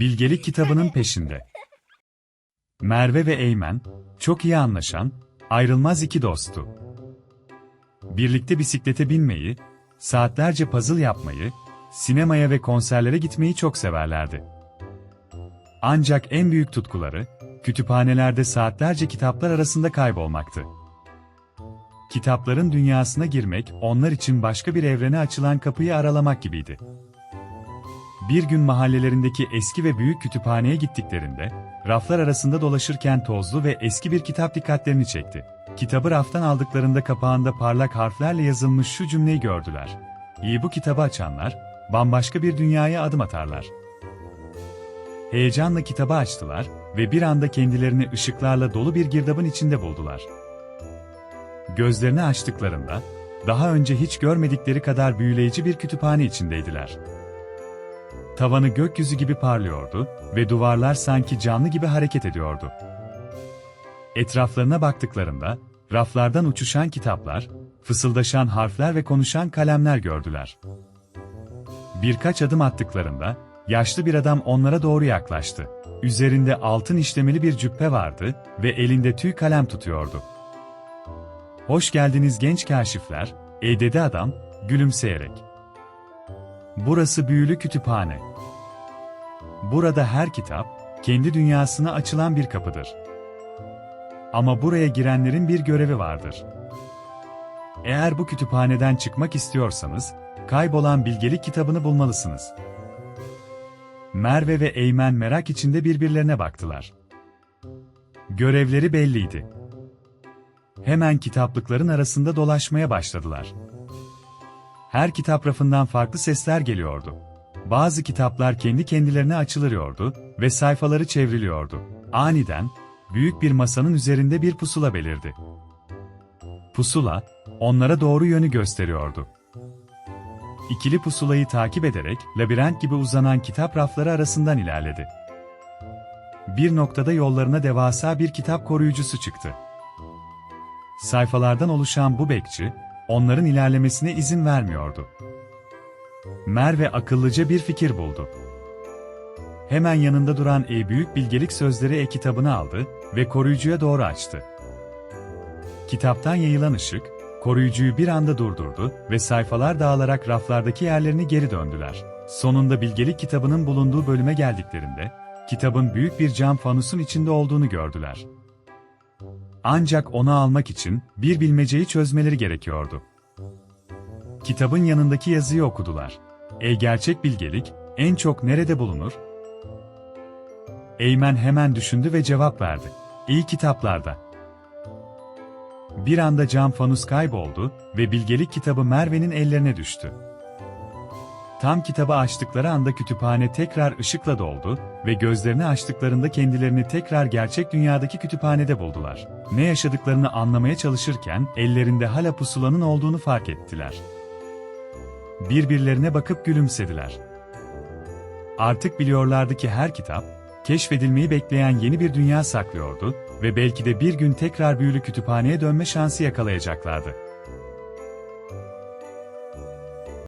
Bilgelik kitabının peşinde. Merve ve Eymen, çok iyi anlaşan, ayrılmaz iki dostu. Birlikte bisiklete binmeyi, saatlerce puzzle yapmayı, sinemaya ve konserlere gitmeyi çok severlerdi. Ancak en büyük tutkuları, kütüphanelerde saatlerce kitaplar arasında kaybolmaktı. Kitapların dünyasına girmek, onlar için başka bir evrene açılan kapıyı aralamak gibiydi. Bir gün mahallelerindeki eski ve büyük kütüphaneye gittiklerinde, raflar arasında dolaşırken tozlu ve eski bir kitap dikkatlerini çekti. Kitabı raftan aldıklarında kapağında parlak harflerle yazılmış şu cümleyi gördüler. İyi bu kitabı açanlar, bambaşka bir dünyaya adım atarlar. Heyecanla kitabı açtılar ve bir anda kendilerini ışıklarla dolu bir girdabın içinde buldular. Gözlerini açtıklarında, daha önce hiç görmedikleri kadar büyüleyici bir kütüphane içindeydiler. Tavanı gökyüzü gibi parlıyordu ve duvarlar sanki canlı gibi hareket ediyordu. Etraflarına baktıklarında, raflardan uçuşan kitaplar, fısıldaşan harfler ve konuşan kalemler gördüler. Birkaç adım attıklarında, yaşlı bir adam onlara doğru yaklaştı. Üzerinde altın işlemeli bir cübbe vardı ve elinde tüy kalem tutuyordu. Hoş geldiniz genç kaşifler, ey dedi adam, gülümseyerek. Burası büyülü kütüphane. Burada her kitap, kendi dünyasına açılan bir kapıdır. Ama buraya girenlerin bir görevi vardır. Eğer bu kütüphaneden çıkmak istiyorsanız, kaybolan bilgelik kitabını bulmalısınız. Merve ve Eymen merak içinde birbirlerine baktılar. Görevleri belliydi. Hemen kitaplıkların arasında dolaşmaya başladılar. Her kitap rafından farklı sesler geliyordu. Bazı kitaplar kendi kendilerine açılıyordu ve sayfaları çevriliyordu. Aniden, büyük bir masanın üzerinde bir pusula belirdi. Pusula, onlara doğru yönü gösteriyordu. İkili pusulayı takip ederek, labirent gibi uzanan kitap rafları arasından ilerledi. Bir noktada yollarına devasa bir kitap koruyucusu çıktı. Sayfalardan oluşan bu bekçi, onların ilerlemesine izin vermiyordu. Merve akıllıca bir fikir buldu. Hemen yanında duran e büyük bilgelik sözleri e-kitabını aldı ve koruyucuya doğru açtı. Kitaptan yayılan ışık, koruyucuyu bir anda durdurdu ve sayfalar dağılarak raflardaki yerlerini geri döndüler. Sonunda bilgelik kitabının bulunduğu bölüme geldiklerinde, kitabın büyük bir cam fanusun içinde olduğunu gördüler. Ancak onu almak için bir bilmeceyi çözmeleri gerekiyordu. Kitabın yanındaki yazıyı okudular. Ey gerçek bilgelik, en çok nerede bulunur? Eymen hemen düşündü ve cevap verdi. İyi kitaplarda. Bir anda cam fanus kayboldu ve bilgelik kitabı Merve'nin ellerine düştü. Tam kitabı açtıkları anda kütüphane tekrar ışıkla doldu ve gözlerini açtıklarında kendilerini tekrar gerçek dünyadaki kütüphanede buldular. Ne yaşadıklarını anlamaya çalışırken ellerinde hala pusulanın olduğunu fark ettiler. Birbirlerine bakıp gülümsediler. Artık biliyorlardı ki her kitap, keşfedilmeyi bekleyen yeni bir dünya saklıyordu ve belki de bir gün tekrar büyülü kütüphaneye dönme şansı yakalayacaklardı.